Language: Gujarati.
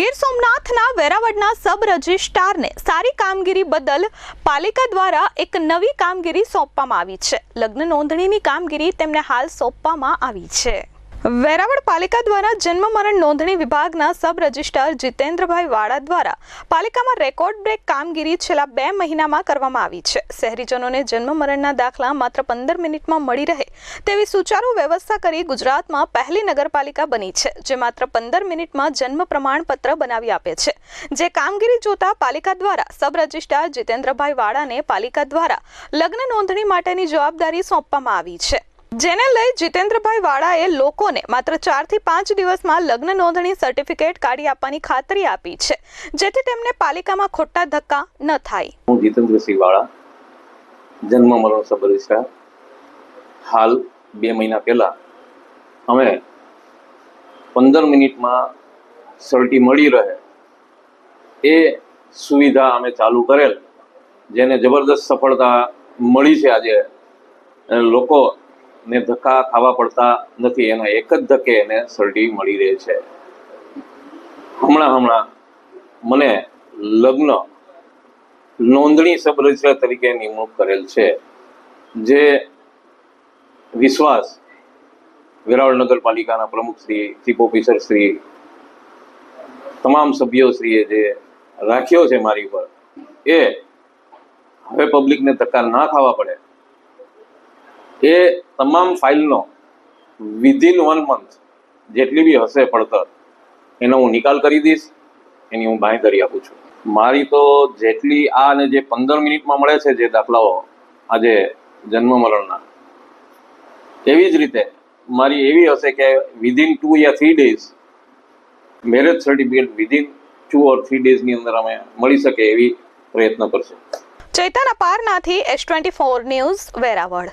ગીર સોમનાથના વેરાવળના સબ રજિસ્ટ્રારને સારી કામગીરી બદલ પાલિકા દ્વારા એક નવી કામગીરી સોંપવામાં આવી છે. લગ્ન નોંધણીની કામગીરી તેમને હાલ સોંપવામાં આવી છે. વેરાવળ પાલિકા દ્વારા જન્મ મરણ નોંધણી વિભાગના સબ રજિસ્ટ્રાર જીતેન્દ્રભાઈ વાડા દ્વારા પાલિકામાં રેકોર્ડ બ્રેક કામગીરી છેલ્લા બે મહિનામાં કરવામાં આવી છે. શહેરીજનોને જન્મ મરણના દાખલા માત્ર પંદર મિનિટમાં મળી રહે તેવી સુચારુ વ્યવસ્થા કરી ગુજરાતમાં પહેલી નગરપાલિકા બની છે, જે માત્ર પંદર મિનિટમાં જન્મ પ્રમાણપત્ર બનાવી આપે છે. જે કામગીરી જોતા પાલિકા દ્વારા સબ રજિસ્ટ્રાર જીતેન્દ્રભાઈ વાડાને પાલિકા દ્વારા લગ્ન નોંધણી માટેની જવાબદારી સોંપવામાં આવી છે. જેને લઈ જીતેન્દ્રભાઈ વાળાએ લોકોને માત્ર ચારથી પાંચ દિવસમાં લગ્ન નોંધણી સર્ટિફિકેટ કાઢી આપવાની ખાતરી આપી છે, જેથી તેમને પાલિકામાં ખોટા ધક્કા ન થાય. હું જીતેન્દ્રસિંહ વાળા, જન્મ મરણ સબરિસ્ટ્રાર હાલ બે મહિના પહેલા અમે પંદર મિનિટમાં સર્ટી મળી રહે એ સુવિધા અમે ચાલુ કરેલ, જેને જબરદસ્ત સફળતા મળી છે આજે. લોકો લોકોને ધક્કા ખાવા પડતા નથી, એના એક જ ધક્કે એને સર્ટી મળી રહે છે. હમણાં હમણાં મને લગ્ન નોંધણી સબ તરીકે નિમણૂક કરેલ છે, જે વિશ્વાસ વેરાવળ નગરપાલિકાના પ્રમુખ શ્રી ચીફ ઓફિસર શ્રી, તમામ સભ્યો શ્રીએ જે રાખ્યો છે મારી પર એ હવે પબ્લિકને ધક્કા ના ખાવા પડે. એ તમામ ફાઇલનો વિધિન વન મંથ જેટલી બી હશે પડતર, એનો હું નિકાલ કરી દઈશ, એની હું બાંયધરી આપું છું. મારી તો જેટલી આ અને જે પંદર મિનિટમાં મળે છે જે દાખલાઓ આજે જન્મ મરણના એવી જ રીતે મારી એવી હશે કે within two yeah three days marriage certificate within two or three ડેઝની અંદર અમે મળી શકે એવી પ્રયત્ન કરશું. Chaitan અપારનાથી S twenty four news Veraval.